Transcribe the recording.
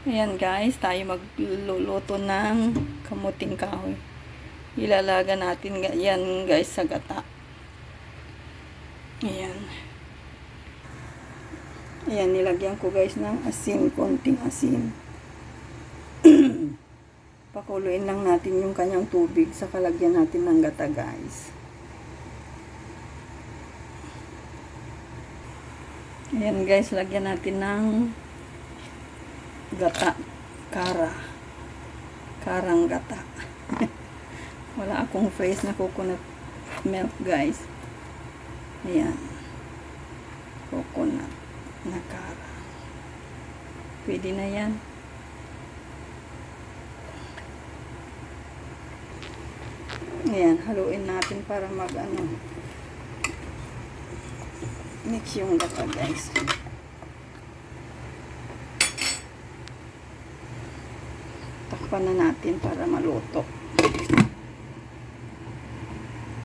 Ayan guys, tayo magluluto ng kamuting kahoy. Ilalaga natin yan guys sa gata. Ayan. Ayan, nilagyan ko guys ng asin, konting asin. Pakuluin lang natin yung kanyang tubig sa kalagyan natin ng gata guys. Ayan guys, lagyan natin ng gata. Kara. Karang gata. Wala akong fresh na coconut milk guys. Ayan. Coconut na kara. Pwede na yan. Ayan, haluin natin para mag ano, mix yung gata guys. Takpan na natin para maluto.